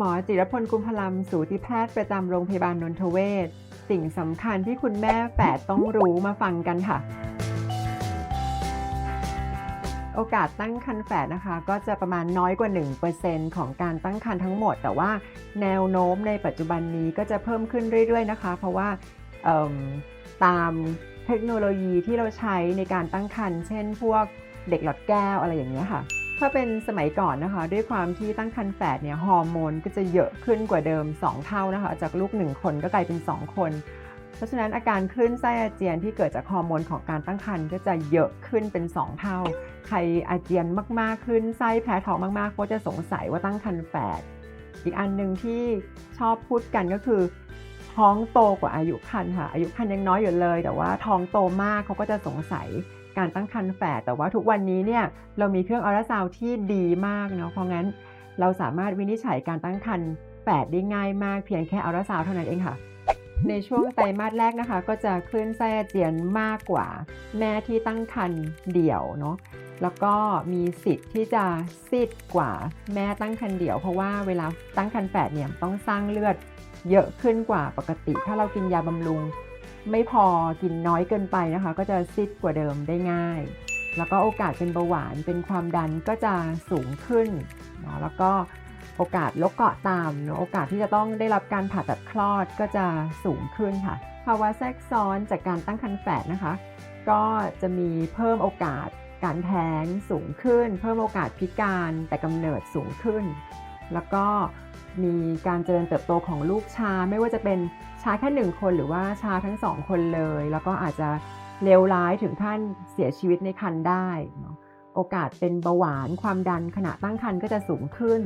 หมอจิรพลกุมพลัมสูติแพทย์ประจำโรงพยาบาลนนทเวศสิ่งสำคัญที่คุณแม่แฝดต้องรู้มาฟังกันค่ะ โอกาสตั้งครรภ์แฝดนะคะ ก็จะประมาณน้อยกว่า 1%ของการตั้งครรภ์ทั้งหมด แต่ว่าแนวโน้มในปัจจุบันนี้ก็จะเพิ่มขึ้นเรื่อย ๆ นะคะ เพราะว่าตามเทคโนโลยีที่เราใช้ในการตั้งครรภ์เช่น พวกเด็กหลอดแก้วอะไรอย่างเงี้ยค่ะ ถ้าเป็นสมัยก่อนนะคะ ด้วยความที่ตั้งครรภ์แฝดเนี่ยฮอร์โมนก็จะเยอะขึ้นกว่าเดิม 2 เท่านะคะ จากลูก 1 คนก็กลายเป็น 2 คน เพราะฉะนั้นอาการคลื่นไส้อาเจียนที่เกิดจากฮอร์โมนของการตั้งครรภ์ก็จะเยอะขึ้นเป็น 2 เท่า ใครอาเจียนมากๆขึ้นไส้แพ้ท้องมากๆก็จะสงสัยว่าตั้งครรภ์แฝดอีกอันหนึ่งที่ชอบพูดกันก็คือท้องโตกว่าอายุครรภ์ค่ะอายุครรภ์ยังน้อยอยู่เลย แต่ว่าท้องโตมากเขาก็จะสงสัย การตั้งครรภ์แฝดแต่ว่าทุกวันนี้เนี่ยเรามีเครื่องอัลตราซาวด์ที่ดีมากเนาะเพราะงั้นเราสามารถวินิจฉัยการตั้งครรภ์แฝดได้ง่ายมากเพียงแค่อัลตราซาวด์เท่านั้นเองค่ะ ในช่วงไตรมาสแรกนะคะ ก็จะคลื่นไส้อาเจียนมากกว่า แม่ที่ตั้งครรภ์เดี่ยวเนาะแล้วก็มีสิทธิ์ที่จะซีดกว่าแม่ตั้งครรภ์เดี่ยว เพราะว่าเวลาตั้งครรภ์แฝดเนี่ยต้องสร้างเลือดเยอะขึ้นกว่าปกติ ถ้าเรากินยาบำรุง ไม่พอกินน้อยเกินไปนะคะ ก็จะซีดกว่าเดิมได้ง่าย แล้วก็โอกาสเป็นเบาหวานเป็นความดันก็จะสูงขึ้นนะแล้วก็โอกาสโรคเกาะตามโอกาสที่จะต้องได้รับการผ่าตัดคลอดก็จะสูงขึ้นค่ะ ภาวะแทรกซ้อนจากการตั้งครรภ์แฝดนะคะ ก็จะมีเพิ่มโอกาสการแท้งสูงขึ้น เพิ่มโอกาสพิการแต่กำเนิดสูงขึ้น แล้วก็มีการเจริญเติบโตของลูกช้าไม่ว่าจะเป็น ช้าแค่หนึ่งคนหรือว่าช้าทั้งสองคนเลย แล้วก็อาจจะเลวร้ายถึงขั้นเสียชีวิตในครรภ์ได้เนาะโอกาสเป็นเบาหวานความดันขณะตั้งครรภ์ก็จะสูงขึ้น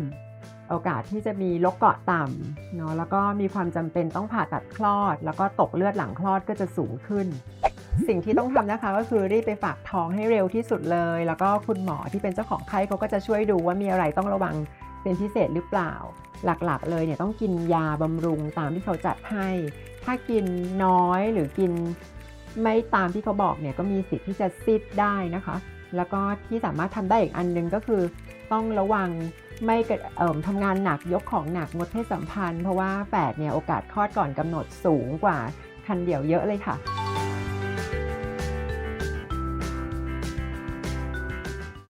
โอกาสที่จะมีโรคเกาะต่ำเนาะแล้วก็มีความจำเป็นต้องผ่าตัดคลอด แล้วก็ตกเลือดหลังคลอดก็จะสูงขึ้น สิ่งที่ต้องทำนะคะก็คือรีบไปฝากท้องให้เร็วที่สุดเลย แล้วก็คุณหมอที่เป็นเจ้าของไข้เขาก็จะช่วยดูว่ามีอะไรต้องระวัง เป็นพิเศษหรือเปล่า หลักๆเลยเนี่ยต้องกินยาบำรุงตามที่เขาจัดให้ ถ้ากินน้อยหรือกินไม่ตามที่เขาบอกเนี่ยก็มีสิทธิ์ที่จะซิดได้นะคะ แล้วก็ที่สามารถทำได้อีกอันหนึงก็คือต้องระวังไม่เกิดเอ่มทำงานหนักยกของหนักงดเพศสัมพันธ์ เพราะว่าแฝดเนี่ยโอกาสคลอดก่อนกำหนดสูงกว่าคันเดี่ยวเยอะเลยค่ะ